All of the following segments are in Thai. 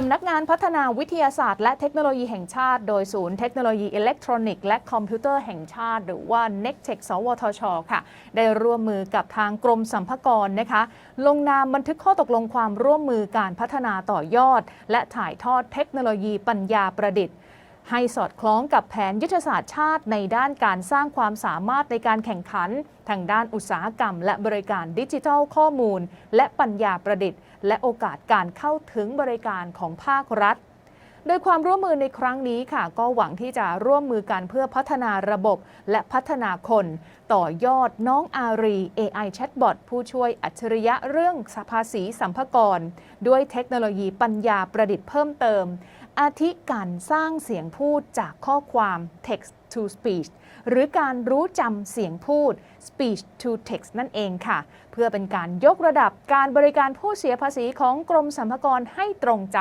สำนักงานพัฒนาวิทยาศาสตร์และเทคโนโลยีแห่งชาติ โดยศูนย์เทคโนโลยีอิเล็กทรอนิกส์และคอมพิวเตอร์แห่งชาติ หรือว่า n e c t e c h สวทช ค่ะ ได้ร่วมมือกับทางกรมสัมภากรนะคะ ลงนามบันทึกข้อตกลงความร่วมมือการพัฒนาต่อยอด และถ่ายทอดเทคโนโลยีปัญญาประดิษฐ์ ให้สอดคล้องกับแผนยุทธศาสตร์ชาติในด้านการสร้างความสามารถในการแข่งขัน ทางด้านอุตสาหกรรม และบริการดิจิทัลข้อมูล และปัญญาประดิษฐ์ และโอกาสการเข้าถึงบริการของภาครัฐ โดยความร่วมมือในครั้งนี้ค่ะ ก็หวังที่จะร่วมมือกันเพื่อพัฒนาระบบและพัฒนาคน ต่อยอดน้องอารี AI Chatbot ผู้ช่วยอัจฉริยะเรื่องภาษีสัมภากร ด้วยเทคโนโลยีปัญญาประดิษฐ์เพิ่มเติม อาทิการสร้างเสียงพูดจากข้อความ text to speech หรือการรู้จำเสียงพูด speech to text นั่นเองค่ะ เพื่อเป็นการยกระดับการบริการผู้เสียภาษีของกรมสรรพากรให้ตรงใจ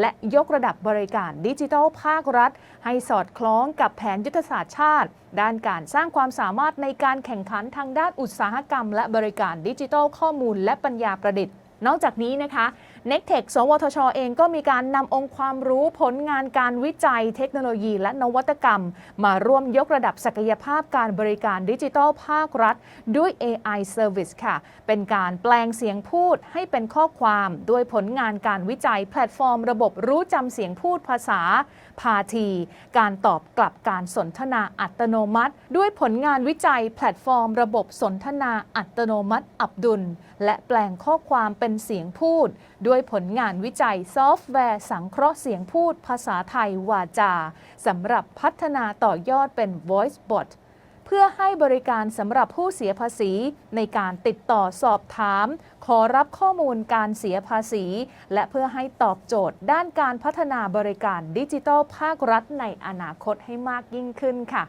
และยกระดับบริการดิจิทัลภาครัฐ ให้สอดคล้องกับแผนยุทธศาสตร์ชาติ ด้านการสร้างความสามารถในการแข่งขันทางด้านอุตสาหกรรม และบริการดิจิทัลข้อมูลและปัญญาประดิษฐ์นอกจากนี้นะคะ n e c t e c h สวทช เองก็มีการนำองค์ความรู้ผลงานการวิจัยเทคโนโลยี และนวัตกรรม มาร่วมยกระดับศักยภาพการบริการดิจิทัลภาครัฐ ด้วย AI Service ค่ะ เป็นการแปลงเสียงพูดให้เป็นข้อความด้วยผลงานการวิจัยแพลตฟอร์ม ระบบรู้จำเสียงพูดภาษาพาที การตอบกลับการสนทนาอัตโนมัติ ด้วยผลงานวิจัยแพลตฟอร์ม ระบบสนทนาอัตโนมัติอับดุล และแปลงข้อความเป็นเสียงพูดด้วย้วยผลงานวิจัยซอฟต์แวร์สังเคราะห์เสียงพูดภาษาไทยวาจาสำหรับพัฒนาต่อยอดเป็น voice bot เพื่อให้บริการสำหรับผู้เสียภาษีในการติดต่อสอบถาม ขอรับข้อมูลการเสียภาษี และเพื่อให้ตอบโจทย์ด้านการพัฒนาบริการดิจิทัลภาครัฐในอนาคตให้มากยิ่งขึ้นค่ะ